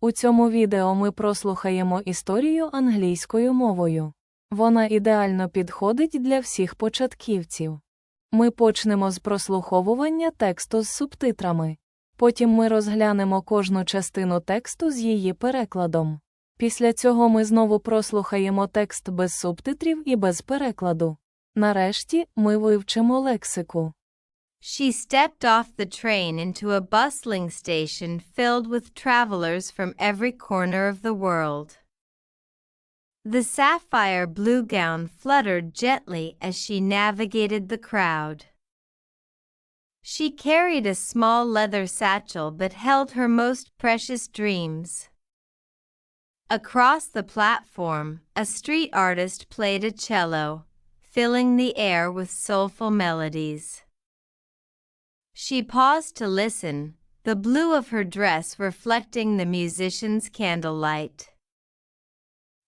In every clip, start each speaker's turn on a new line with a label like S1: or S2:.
S1: У цьому відео ми прослухаємо історію англійською мовою. Вона ідеально підходить для всіх початківців. Ми почнемо з прослуховування тексту з субтитрами. Потім ми розглянемо кожну частину тексту з її перекладом. Після цього ми знову прослухаємо текст без субтитрів і без перекладу. Нарешті ми вивчимо лексику.
S2: She stepped off the train into a bustling station filled with travelers from every corner of the world. The sapphire blue gown fluttered gently as she navigated the crowd. She carried a small leather satchel but held her most precious dreams. Across the platform, a street artist played a cello, filling the air with soulful melodies. She paused to listen, the blue of her dress reflecting the musician's candlelight.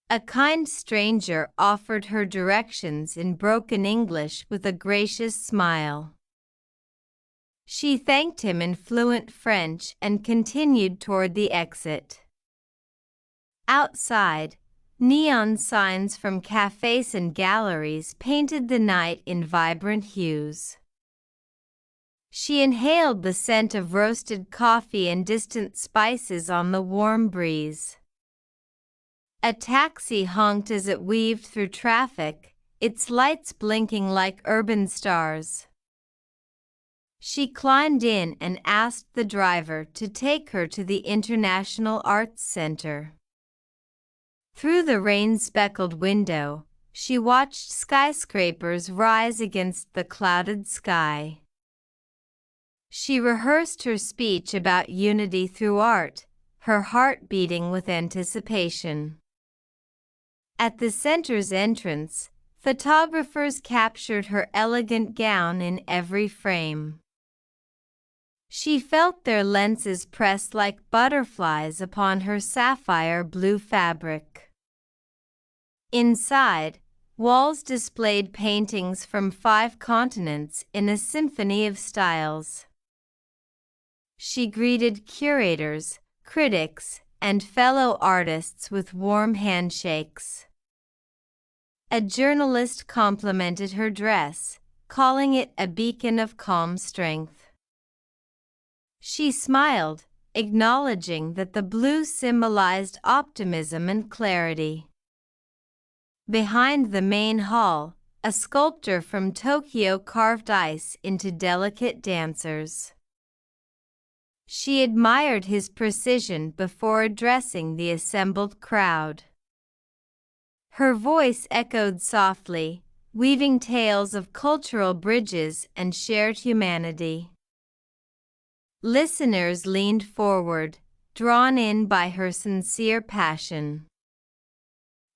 S2: A kind stranger offered her directions in broken English with a gracious smile. She thanked him in fluent French and continued toward the exit. Outside, neon signs from cafes and galleries painted the night in vibrant hues. She inhaled the scent of roasted coffee and distant spices on the warm breeze. A taxi honked as it weaved through traffic, its lights blinking like urban stars. She climbed in and asked the driver to take her to the International Arts Center. Through the rain speckled window, she watched skyscrapers rise against the clouded sky. She rehearsed her speech about unity through art, her heart beating with anticipation. At the center's entrance, photographers captured her elegant gown in every frame. She felt their lenses press like butterflies upon her sapphire blue fabric. Inside, walls displayed paintings from five continents in a symphony of styles. She greeted curators, critics, and fellow artists with warm handshakes. A journalist complimented her dress, calling it a beacon of calm strength. She smiled, acknowledging that the blue symbolized optimism and clarity. Behind the main hall, a sculptor from Tokyo carved ice into delicate dancers. She admired his precision before addressing the assembled crowd. Her voice echoed softly, weaving tales of cultural bridges and shared humanity. Listeners leaned forward, drawn in by her sincere passion.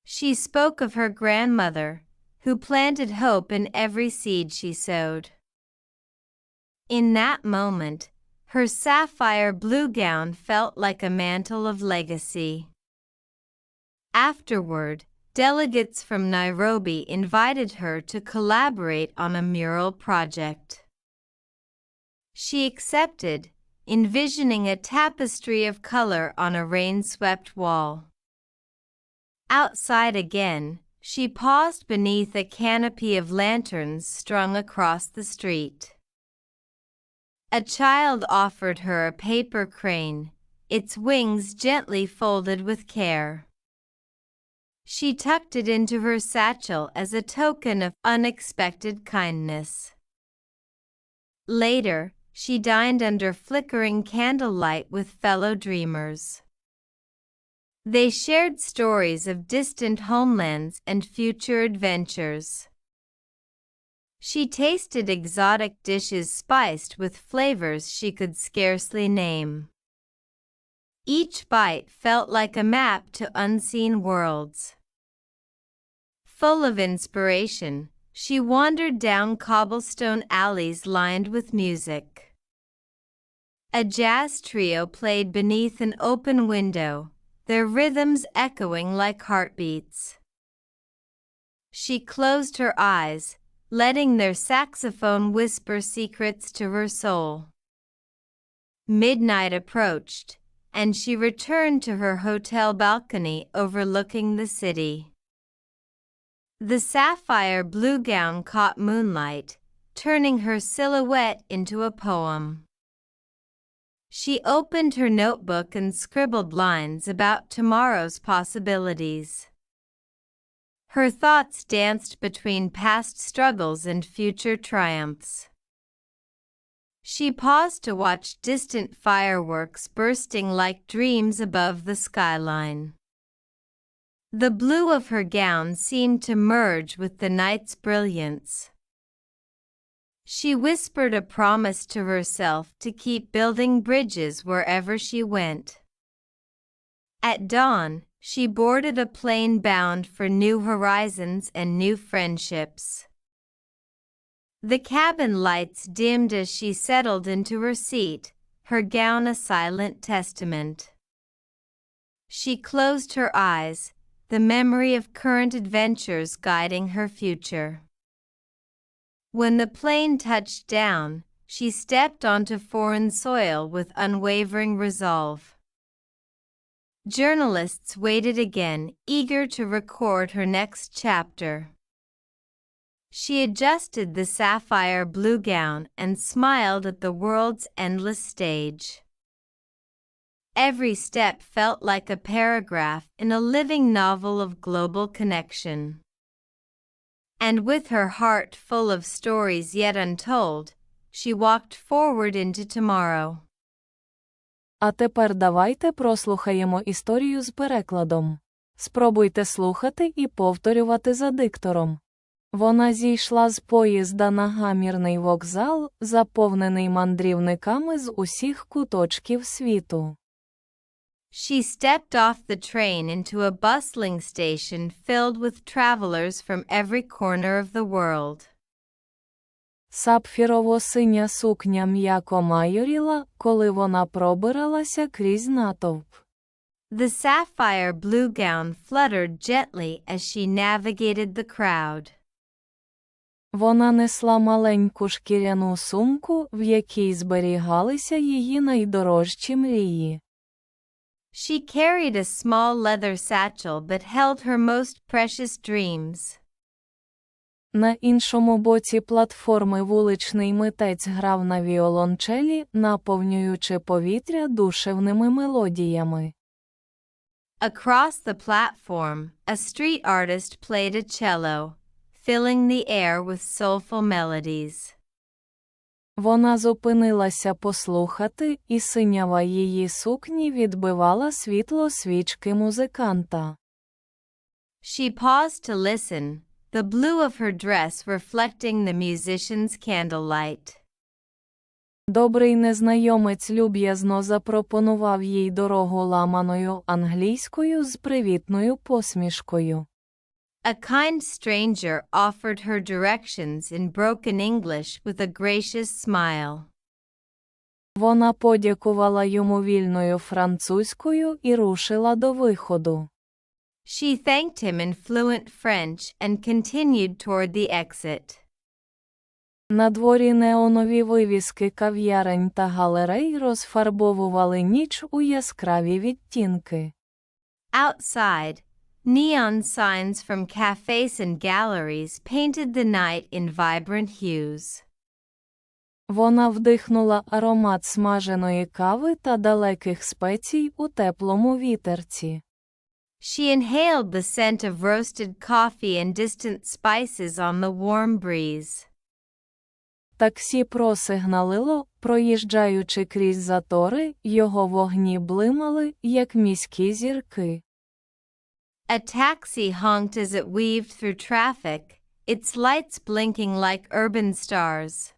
S2: She spoke of her grandmother, who planted hope in every seed she sowed. In that moment, her sapphire blue gown felt like a mantle of legacy. Afterward, delegates from Nairobi invited her to collaborate on a mural project. She accepted, envisioning a tapestry of color on a rain-swept wall. Outside again, she paused beneath a canopy of lanterns strung across the street. A child offered her a paper crane, its wings gently folded with care. She tucked it into her satchel as a token of unexpected kindness. Later, she dined under flickering candlelight with fellow dreamers. They shared stories of distant homelands and future adventures. She tasted exotic dishes spiced with flavors she could scarcely name. Each bite felt like a map to unseen worlds. Full of inspiration, she wandered down cobblestone alleys lined with music. A jazz trio played beneath an open window, their rhythms echoing like heartbeats. She closed her eyes, letting their saxophone whisper secrets to her soul. Midnight approached, and she returned to her hotel balcony overlooking the city. The sapphire blue gown caught moonlight, turning her silhouette into a poem. She opened her notebook and scribbled lines about tomorrow's possibilities. Her thoughts danced between past struggles and future triumphs. She paused to watch distant fireworks bursting like dreams above the skyline. The blue of her gown seemed to merge with the night's brilliance. She whispered a promise to herself to keep building bridges wherever she went. At dawn, she boarded a plane bound for new horizons and new friendships. The cabin lights dimmed as she settled into her seat, her gown a silent testament. She closed her eyes, the memory of current adventures guiding her future. When the plane touched down, she stepped onto foreign soil with unwavering resolve. Journalists waited again, eager to record her next chapter. She adjusted the sapphire blue gown and smiled at the world's endless stage. Every step felt like a paragraph in a living novel of global connection. And with her heart full of stories yet untold, she walked forward into tomorrow.
S1: А тепер давайте прослухаємо історію з перекладом. Спробуйте слухати і повторювати за диктором. Вона зійшла з поїзда на гамірний вокзал, заповнений мандрівниками з усіх куточків світу.
S2: She stepped off the train into a bustling station filled with travelers from every corner of the world.
S1: Сапфірово-синя сукня м'яко майоріла, коли вона пробиралася крізь натовп.
S2: The sapphire blue gown fluttered gently as she navigated the crowd.
S1: Вона несла маленьку шкіряну сумку, в якій зберігалися її найдорожчі мрії.
S2: She carried a small leather satchel that held her most precious dreams.
S1: На іншому боці платформи вуличний митець грав на віолончелі, наповнюючи повітря душевними мелодіями.
S2: Across the platform, a street artist played a cello, filling the air with soulful melodies.
S1: Вона зупинилася послухати, і синява її сукні відбивала світло свічки музиканта.
S2: She paused to listen, the blue of her dress reflecting the musician's candlelight.
S1: Добрий незнайомець люб'язно запропонував їй дорогу ламаною англійською з привітною посмішкою.
S2: A kind stranger offered her directions in broken English with a gracious smile.
S1: Вона подякувала йому вільною французькою і рушила до виходу.
S2: She thanked him in fluent French and continued toward the exit.
S1: На дворі неонові вивіски кав'ярень та галерей розфарбовували ніч у яскраві відтінки.
S2: Outside, neon signs from cafes and galleries painted the night in vibrant hues.
S1: Вона вдихнула аромат смаженої кави та далеких спецій у теплому вітерці.
S2: She inhaled the scent of roasted coffee and distant spices on the warm breeze.
S1: Таксі просигналило, проїжджаючи крізь затори, його вогні блимали, як міські зірки.
S2: A taxi honked as it weaved through traffic, its lights blinking like urban stars.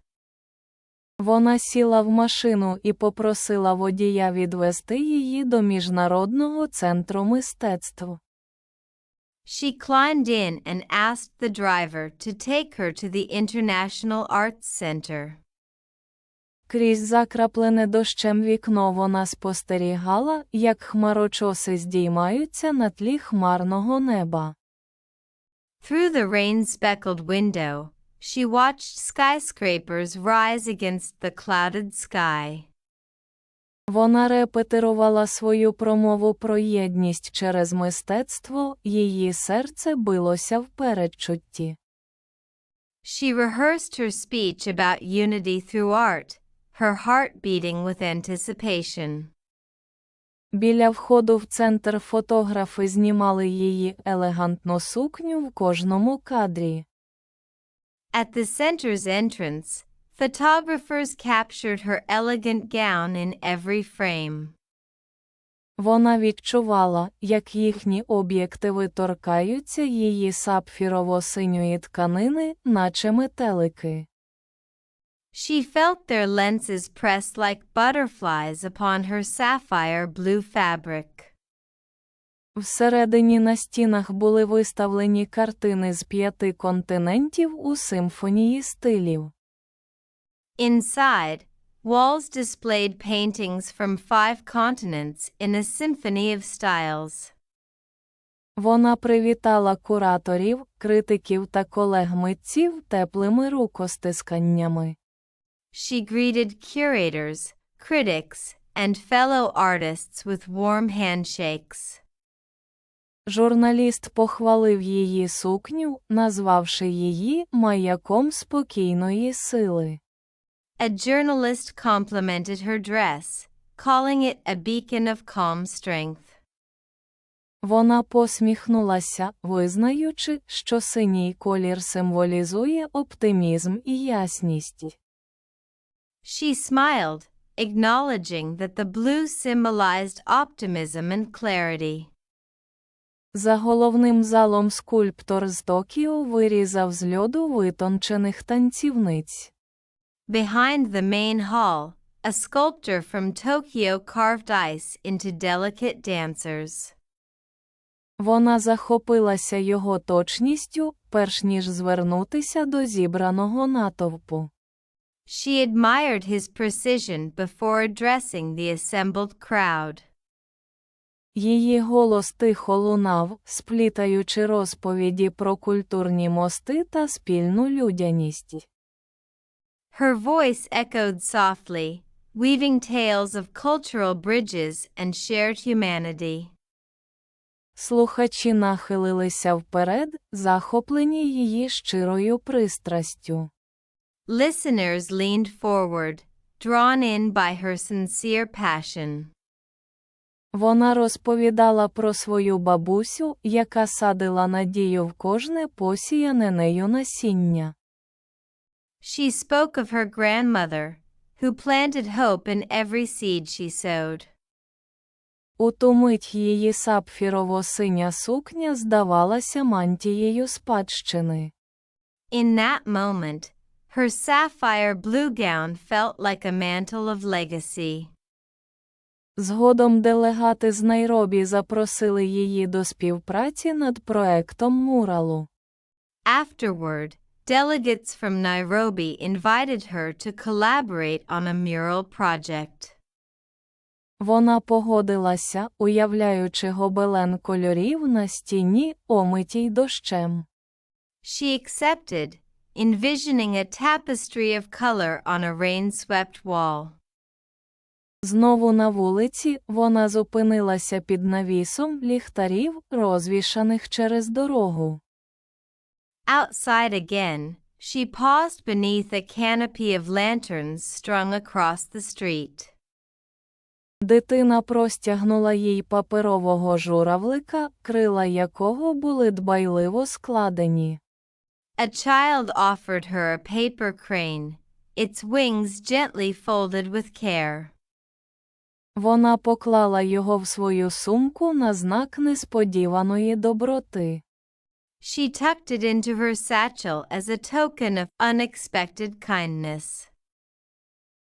S1: Вона сіла в машину і попросила водія відвести її до міжнародного центру мистецтв.
S2: She climbed in and asked the driver to take her to the International Arts Center.
S1: Крізь закраплене дощем вікно вона спостерігала, як хмарочоси здіймаються на тлі хмарного неба.
S2: Through the rain-speckled window, she watched skyscrapers rise against the clouded sky.
S1: Вона репетирувала свою промову про єдність через мистецтво, її серце билося в передчутті.
S2: She rehearsed her speech about unity through art, her heart beating with anticipation.
S1: Біля входу в центр фотографи знімали її елегантну сукню в кожному кадрі.
S2: At the center's entrance, photographers captured her elegant gown in every frame.
S1: Вона відчувала, як їхні об'єктиви торкаються її сапфірово-синьої тканини, наче метелики.
S2: She felt their lenses press like butterflies upon her sapphire blue fabric.
S1: Всередині на стінах були виставлені картини з п'яти континентів у симфонії стилів.
S2: Inside, walls displayed paintings from five continents in a symphony of styles.
S1: Вона привітала кураторів, критиків та колег-митців теплими рукостисканнями.
S2: She greeted curators, critics, and fellow artists with warm handshakes.
S1: Журналіст похвалив її сукню, назвавши її маяком спокійної сили.
S2: A journalist complimented her dress, calling it a beacon of calm strength.
S1: Вона посміхнулася, визнаючи, що синій колір символізує оптимізм і ясність.
S2: She smiled, acknowledging that the blue symbolized optimism and clarity.
S1: За головним залом скульптор з Токіо вирізав з льоду витончених танцівниць.
S2: Behind the main hall, a sculptor from Tokyo carved ice into delicate dancers.
S1: Вона захопилася його точністю, перш ніж звернутися до зібраного натовпу.
S2: She admired his precision before addressing the assembled crowd.
S1: Її голос тихо лунав, сплітаючи розповіді про культурні мости та спільну людяність.
S2: Her voice echoed softly, weaving tales of cultural bridges and shared humanity.
S1: Слухачі нахилилися вперед, захоплені її щирою пристрастю.
S2: Listeners leaned forward, drawn in by her sincere passion.
S1: Вона розповідала про свою бабусю, яка садила надію в кожне посіяне нею насіння.
S2: She spoke of her grandmother, who planted hope in every seed she sowed.
S1: У ту мить її сапфірово-синя сукня здавалася мантією спадщини.
S2: In that moment, her sapphire blue gown felt like a mantle of legacy.
S1: Згодом делегати з Найробі запросили її до співпраці над проектом муралу.
S2: Afterward, delegates from Nairobi invited her to collaborate on a mural project.
S1: Вона погодилася, уявляючи гобелен кольорів на стіні, омитій дощем.
S2: She accepted, envisioning a tapestry of color on a rain-swept wall.
S1: Знову на вулиці вона зупинилася під навісом ліхтарів, розвішаних через дорогу.
S2: Outside again, she paused beneath a canopy of lanterns strung across the street.
S1: Дитина простягнула їй паперового журавлика, крила якого були дбайливо складені.
S2: A child offered her a paper crane, its wings gently folded with care.
S1: Вона поклала його в свою сумку на знак несподіваної доброти.
S2: She tucked it into her satchel as a token of unexpected kindness.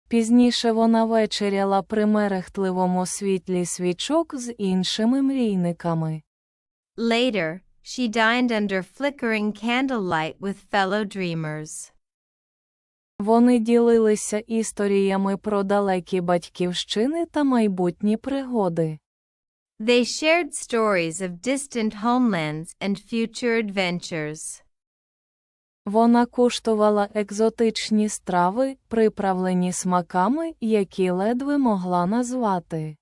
S1: Пізніше вона вечеряла при мерехтливому світлі свічок з іншими мрійниками.
S2: Later, she dined under flickering candlelight with fellow dreamers.
S1: Вони ділилися історіями про далекі батьківщини та майбутні пригоди.
S2: They shared stories of distant homelands and future adventures.
S1: Вона куштувала екзотичні страви, приправлені смаками, які ледве могла назвати.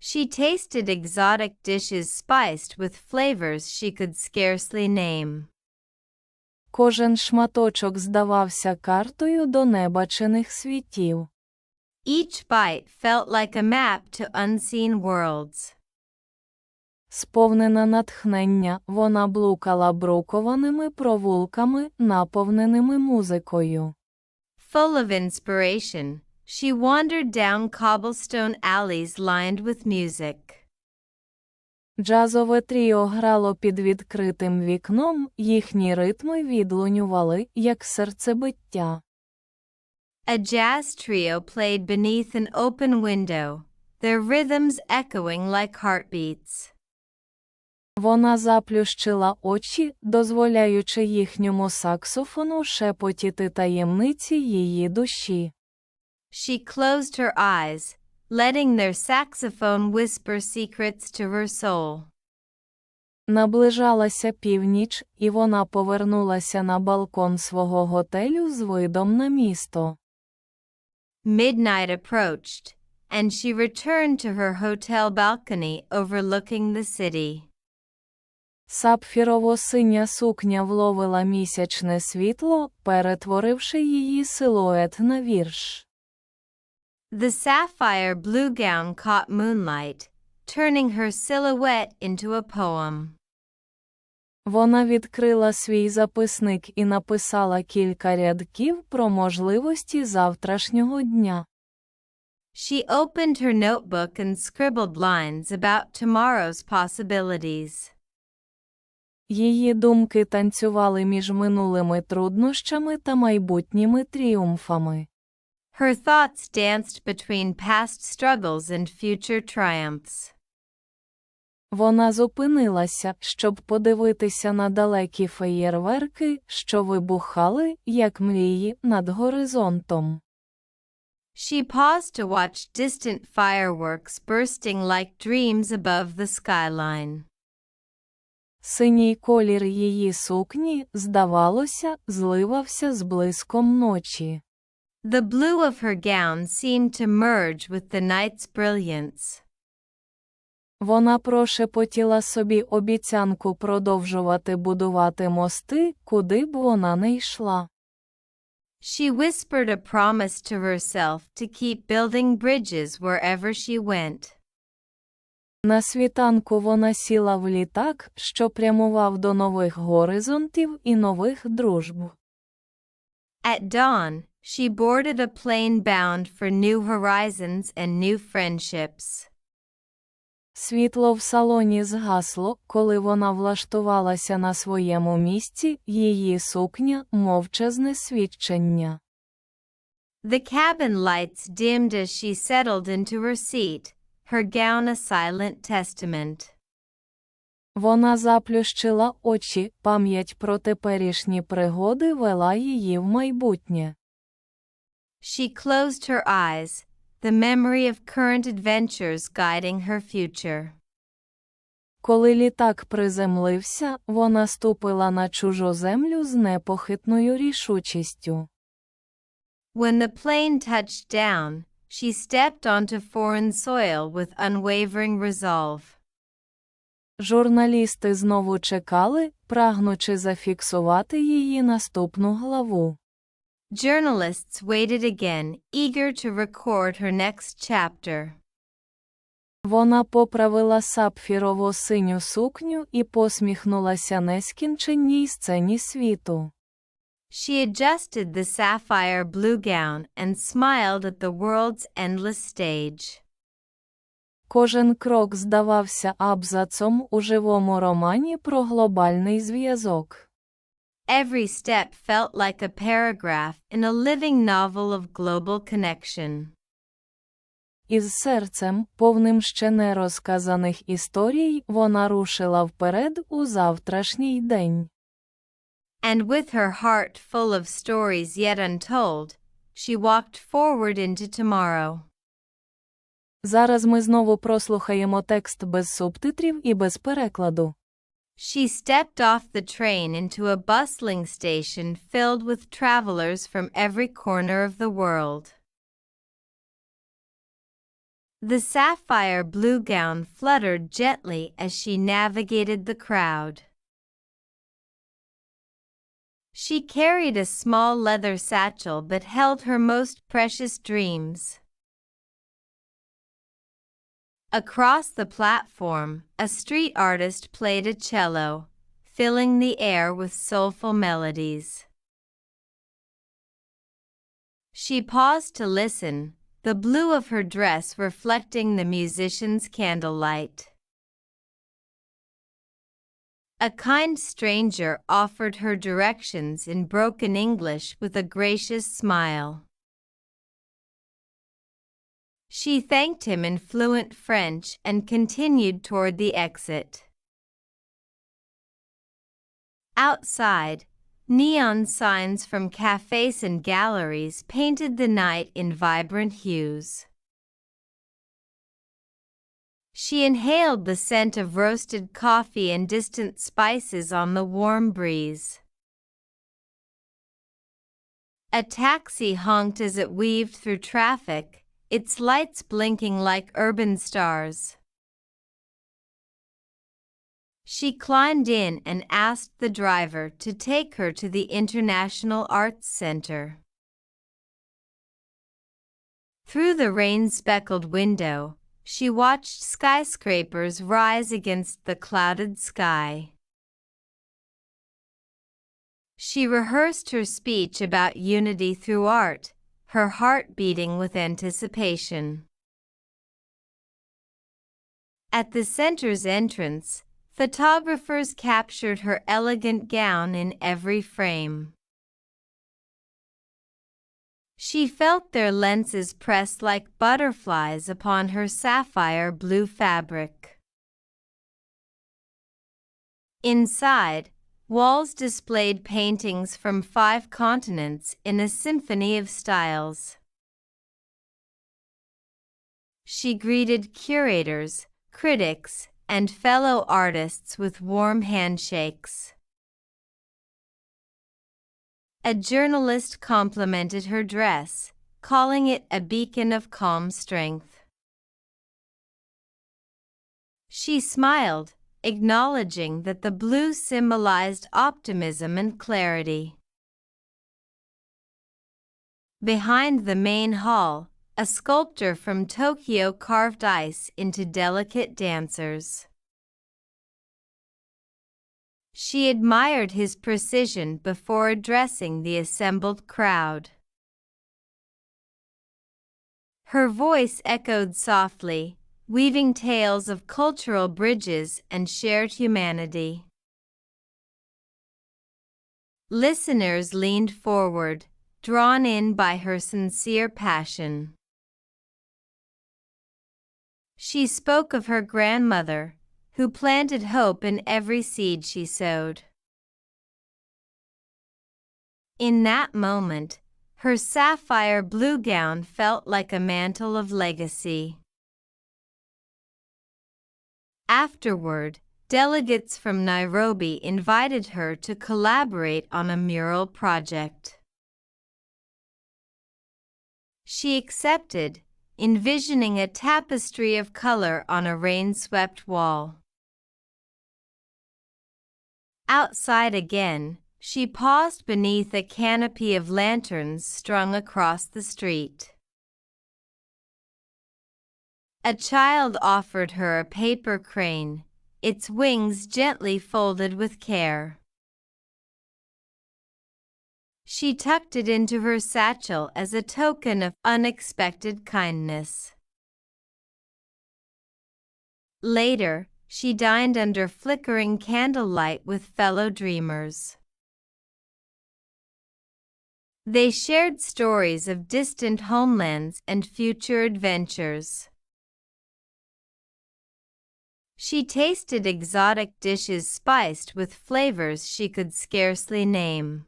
S2: She tasted exotic dishes spiced with flavors she could scarcely name.
S1: Кожен шматочок здавався картою до небачених світів.
S2: Each bite felt like a map to unseen worlds.
S1: Сповнена натхнення, вона блукала брукованими провулками, наповненими музикою.
S2: Full of inspiration, she wandered down cobblestone alleys lined with music.
S1: Джазове тріо грало під відкритим вікном, їхні ритми відлунювали, як серцебиття.
S2: A jazz trio played beneath an open window, their rhythms echoing like heartbeats.
S1: Вона заплющила очі, дозволяючи їхньому саксофону шепотіти таємниці її душі.
S2: She closed her eyes, letting their saxophone whisper secrets to her soul.
S1: Наближалася північ, і вона повернулася на балкон свого готелю з видом на місто.
S2: Midnight approached, and she returned to her hotel balcony overlooking the city.
S1: Сапфірово-синя сукня вловила місячне світло, перетворивши її силует на вірш.
S2: The sapphire blue gown caught moonlight, turning her silhouette into a poem.
S1: Вона відкрила свій записник і написала кілька рядків про можливості завтрашнього дня.
S2: She opened her notebook and scribbled lines about tomorrow's possibilities.
S1: Її думки танцювали між минулими труднощами та майбутніми тріумфами.
S2: Her thoughts danced between past struggles and future triumphs.
S1: Вона зупинилася, щоб подивитися на далекі феєрверки, що вибухали, як мрії, над горизонтом.
S2: She paused to watch distant fireworks bursting like dreams above the skyline.
S1: Синій колір її сукні, здавалося, зливався з блиском ночі.
S2: The blue of her gown seemed to merge with the night's brilliance.
S1: Вона прошепотіла собі обіцянку продовжувати будувати мости, куди б вона не йшла.
S2: She whispered a promise to herself to keep building bridges wherever she went.
S1: На світанку вона сіла в літак, що прямував до нових горизонтів і нових дружб.
S2: At dawn, she boarded a plane bound for new horizons and new friendships.
S1: Світло в салоні згасло, коли вона влаштувалася на своєму місці, її сукня мовчазне свідчення.
S2: The cabin lights dimmed as she settled into her seat, her gown a silent testament.
S1: Вона заплющила очі, пам'ять про теперішні пригоди вела її в майбутнє.
S2: She closed her eyes, the memory of current adventures guiding her future.
S1: Коли літак приземлився, вона ступила на чужу землю з непохитною рішучістю.
S2: When the plane touched down, she stepped onto foreign soil with unwavering resolve.
S1: Журналісти знову чекали, прагнучи зафіксувати її наступну главу.
S2: Journalists waited again, eager to record her next chapter.
S1: Вона поправила сапфірово-синю сукню і посміхнулася нескінченній сцені світу.
S2: She adjusted the sapphire blue gown and smiled at the world's endless stage.
S1: Кожен крок здавався абзацом у живому романі про глобальний зв'язок.
S2: Every step felt like a paragraph in a living novel of global connection.
S1: Із серцем, повним ще не розказаних історій, вона рушила вперед у завтрашній день.
S2: And with her heart full of stories yet untold, she walked forward into tomorrow.
S1: Зараз ми знову прослухаємо текст без субтитрів і без перекладу.
S2: She stepped off the train into a bustling station filled with travelers from every corner of the world. The sapphire blue gown fluttered gently as she navigated the crowd. She carried a small leather satchel but held her most precious dreams. Across the platform, a street artist played a cello, filling the air with soulful melodies. She paused to listen, the blue of her dress reflecting the musician's candlelight. A kind stranger offered her directions in broken English with a gracious smile. She thanked him in fluent French and continued toward the exit. Outside, neon signs from cafes and galleries painted the night in vibrant hues. She inhaled the scent of roasted coffee and distant spices on the warm breeze. A taxi honked as it weaved through traffic, its lights blinking like urban stars. She climbed in and asked the driver to take her to the International Arts Center. Through the rain-speckled window, she watched skyscrapers rise against the clouded sky. She rehearsed her speech about unity through art, her heart beating with anticipation. At the center's entrance, photographers captured her elegant gown in every frame. She felt their lenses press like butterflies upon her sapphire blue fabric. Inside, Walls displayed paintings from five continents in a symphony of styles. She greeted curators, critics, and fellow artists with warm handshakes. A journalist complimented her dress, calling it a beacon of calm strength. She smiled, acknowledging that the blue symbolized optimism and clarity. Behind the main hall, a sculptor from Tokyo carved ice into delicate dancers. She admired his precision before addressing the assembled crowd. Her voice echoed softly, weaving tales of cultural bridges and shared humanity. Listeners leaned forward, drawn in by her sincere passion. She spoke of her grandmother, who planted hope in every seed she sowed. In that moment, her sapphire blue gown felt like a mantle of legacy. Afterward, delegates from Nairobi invited her to collaborate on a mural project. She accepted, envisioning a tapestry of color on a rain-swept wall. Outside again, she paused beneath a canopy of lanterns strung across the street. A child offered her a paper crane, its wings gently folded with care. She tucked it into her satchel as a token of unexpected kindness. Later, she dined under flickering candlelight with fellow dreamers. They shared stories of distant homelands and future adventures. She tasted exotic dishes spiced with flavors she could scarcely name.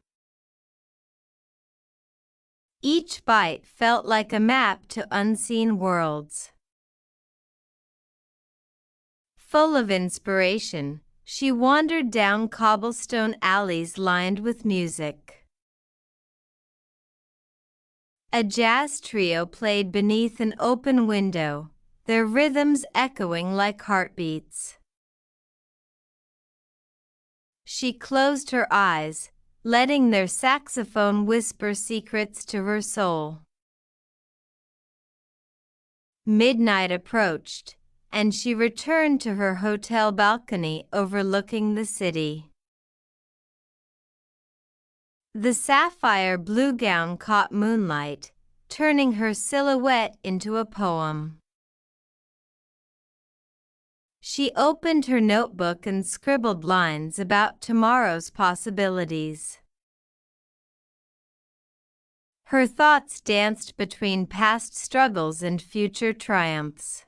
S2: Each bite felt like a map to unseen worlds. Full of inspiration, She wandered down cobblestone alleys lined with music. A jazz trio played beneath an open window, their rhythms echoing like heartbeats. She closed her eyes, letting their saxophone whisper secrets to her soul. Midnight approached, and she returned to her hotel balcony overlooking the city. The sapphire blue gown caught moonlight, turning her silhouette into a poem. She opened her notebook and scribbled lines about tomorrow's possibilities. Her thoughts danced between past struggles and future triumphs.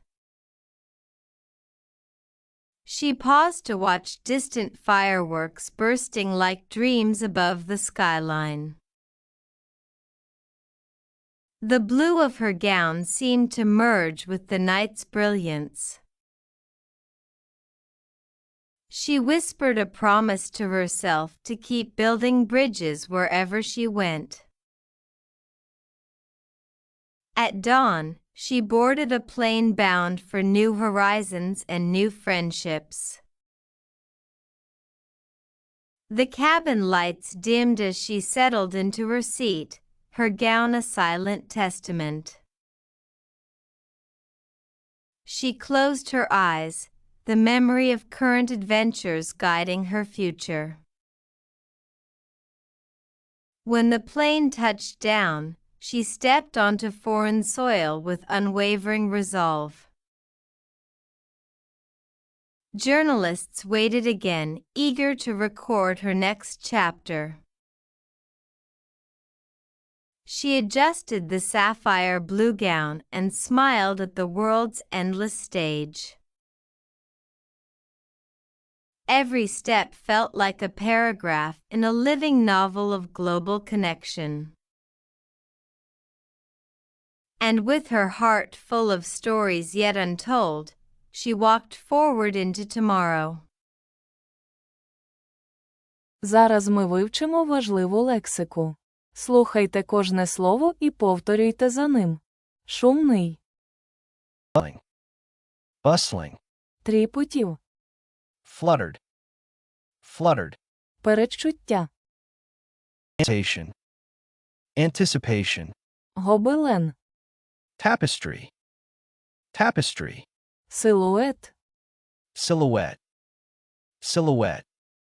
S2: She paused to watch distant fireworks bursting like dreams above the skyline. The blue of her gown seemed to merge with the night's brilliance. She whispered a promise to herself to keep building bridges wherever she went. At dawn, she boarded a plane bound for new horizons and new friendships. The cabin lights dimmed as she settled into her seat, her gown a silent testament. She closed her eyes, the memory of current adventures guiding her future. When the plane touched down, she stepped onto foreign soil with unwavering resolve. Journalists waited again, eager to record her next chapter. She adjusted the sapphire blue gown and smiled at the world's endless stage. Every step felt like a paragraph in a living novel of global connection and with her heart full of stories yet untold, she walked forward into tomorrow.
S1: Зараз ми вивчимо важливу лексику. Слухайте кожне слово і повторюйте за ним. Шумний,
S3: bustling, bustling,
S1: тріпотів,
S3: fluttered, fluttered,
S1: передчуття,
S3: anticipation, anticipation,
S1: гобелен,
S3: tapestry, tapestry,
S1: силует,
S3: silhouette, silhouette,